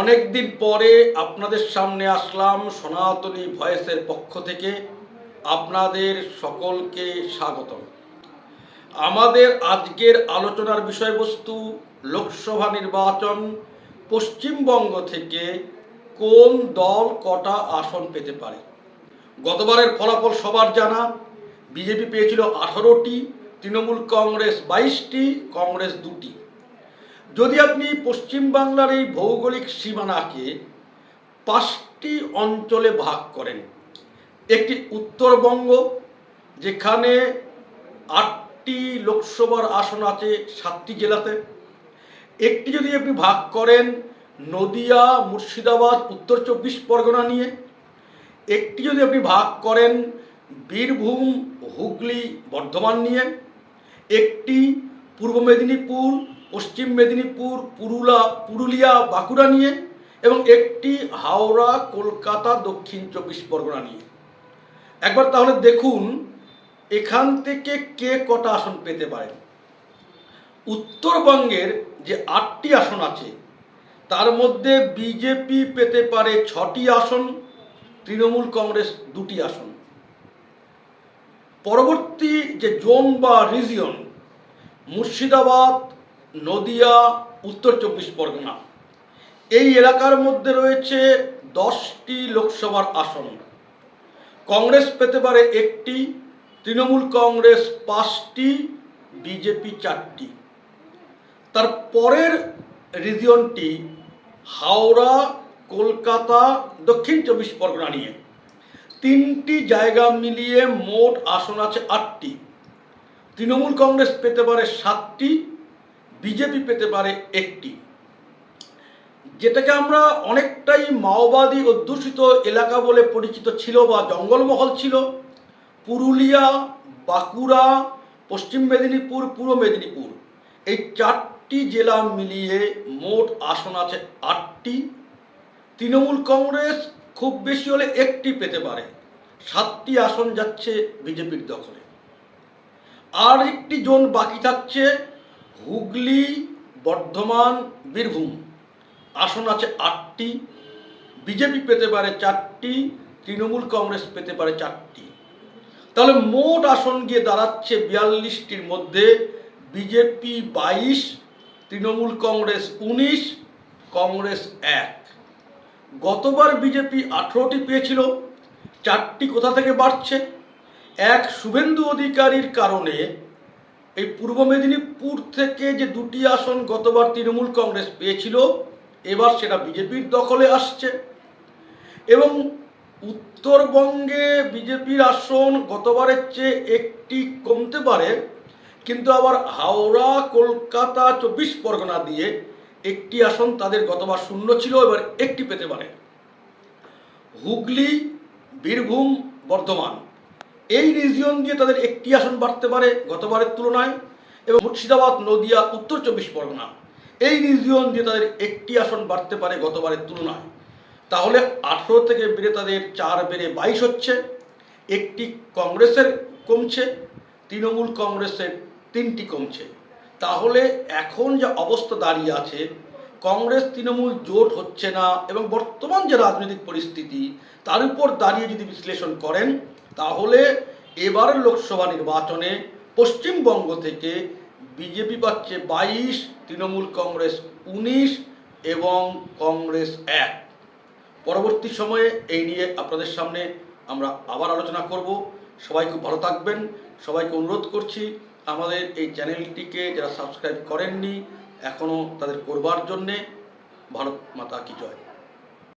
অনেক দিন পরে আপনাদের সামনে আসলাম সনাতনী ভয়েসের পক্ষ থেকে। আপনাদের সকলকে স্বাগতম। আমাদের আজকের আলোচনার বিষয়বস্তু লোকসভা নির্বাচন পশ্চিমবঙ্গ থেকে কোন দল কটা আসন পেতে পারে? গতবারের ফলাফল সবার জানা। বিজেপি পেয়েছিল আঠারোটি, তৃণমূল কংগ্রেস বাইশটি, কংগ্রেস দুটি। যদি আপনি পশ্চিমবাংলার এই ভৌগোলিক সীমানাকে পাঁচটি অঞ্চলে ভাগ করেন, একটি উত্তরবঙ্গ, যেখানে আটটি লোকসভার আসন আছে সাতটি জেলাতে, একটি যদি আপনি ভাগ করেন নদিয়া, মুর্শিদাবাদ, উত্তর চব্বিশ পরগনা নিয়ে, একটি যদি আপনি ভাগ করেন বীরভূম, হুগলি, বর্ধমান নিয়ে, একটি পূর্ব মেদিনীপুর পশ্চিম মেদিনীপুর, পুরুলা, পুরুলিয়া, বাঁকুড়া নিয়ে এবং একটি হাওড়া, কলকাতা, দক্ষিণ চব্বিশ পরগনা নিয়ে। একবার তাহলে দেখুন, এখান থেকে কে কটা আসন পেতে পারেন উত্তরবঙ্গের যে আটটি আসন আছে, তার মধ্যে বিজেপি পেতে পারে ছটি আসন, তৃণমূল কংগ্রেস দুটি আসন। পরবর্তী যে জোন বা রিজিয়ন, মুর্শিদাবাদ নদিয়া, উত্তর চব্বিশ পরগনা। এই এলাকার মধ্যে রয়েছে দশটি লোকসভার আসন। কংগ্রেস পেতে পারে একটি, তৃণমূল কংগ্রেস পাঁচটি, বিজেপি চারটি। তার পরের রিজিয়নটি হাওড়া, কলকাতা, দক্ষিণ চব্বিশ পরগনা নিয়ে। তিনটি জায়গা মিলিয়ে মোট আসন আছে আটটি। তৃণমূল কংগ্রেস পেতে পারে সাতটি বিজেপি পেতে পারে একটি। যেটাকে আমরা অনেকটাই মাওবাদী অধ্যুষিত এলাকা বলে পরিচিত ছিল বা জঙ্গলমহল ছিল। পুরুলিয়া, বাঁকুড়া, পশ্চিম মেদিনীপুর, পূর্ব মেদিনীপুর। এই চারটি জেলা মিলিয়ে মোট আসন আছে আটটি। তৃণমূল কংগ্রেস খুব বেশি হলে একটি পেতে পারে। সাতটি আসন যাচ্ছে বিজেপির দখলে। আর একটি জোন বাকি থাকছে হুগলি, বর্ধমান, বীরভূম। আসন আছে আটটি, বিজেপি পেতে পারে চারটি, তৃণমূল কংগ্রেস পেতে পারে চারটি। তাহলে মোট আসন গিয়ে দাঁড়াচ্ছে বিয়াল্লিশটির মধ্যে বিজেপি বাইশ, তৃণমূল কংগ্রেস উনিশ, কংগ্রেস এক। গতবার বিজেপি আঠেরোটি পেয়েছিল, চারটি কোথা থেকে বাড়ছে? এক শুভেন্দু অধিকারীর কারণে এই পূর্ব মেদিনীপুর থেকে যে দুটি আসন গতবার তৃণমূল কংগ্রেস পেয়েছিল, এবার সেটা বিজেপির দখলে আসছে। এবং উত্তরবঙ্গে বিজেপির আসন গতবারের চেয়ে একটি কমতে পারে, কিন্তু আবার হাওড়া, কলকাতা, চব্বিশ পরগনা দিয়ে একটি আসন তাদের গতবার শূন্য ছিল, এবার একটি পেতে পারে। হুগলি, বীরভূম, বর্ধমান। এই রিজিয়ন দিয়ে তাদের একটি আসন বাড়তে পারে গতবারের তুলনায় এবং মুর্শিদাবাদ, নদিয়া, উত্তর চব্বিশ পরগনা। এই রিজিয়ন দিয়ে তাদের একটি আসন বাড়তে পারে গতবারের তুলনায়। তাহলে আঠেরো থেকে বেড়ে তাদের চার বেড়ে বাইশ হচ্ছে। একটি কংগ্রেসের কমছে, তৃণমূল কংগ্রেসের তিনটি কমছে। তাহলে এখন যে অবস্থা দাঁড়িয়ে আছে, কংগ্রেস, তৃণমূল জোট হচ্ছে না এবং বর্তমান যে রাজনৈতিক পরিস্থিতি, তার উপর দাঁড়িয়ে যদি বিশ্লেষণ করেন তাহলে এবারের লোকসভা নির্বাচনে পশ্চিমবঙ্গ থেকে বিজেপি পাচ্ছে বাইশ, তৃণমূল কংগ্রেস উনিশ এবং কংগ্রেস এক। পরবর্তী সময়ে এই নিয়ে আপনাদের সামনে আমরা আবার আলোচনা করব। সবাই খুব ভালো থাকবেন। সবাইকে অনুরোধ করছি, আমাদের এই চ্যানেলটিকে যারা সাবস্ক্রাইব করেননি এখনও তাদের করবার জন্যে ভারত মাতা কি জয়।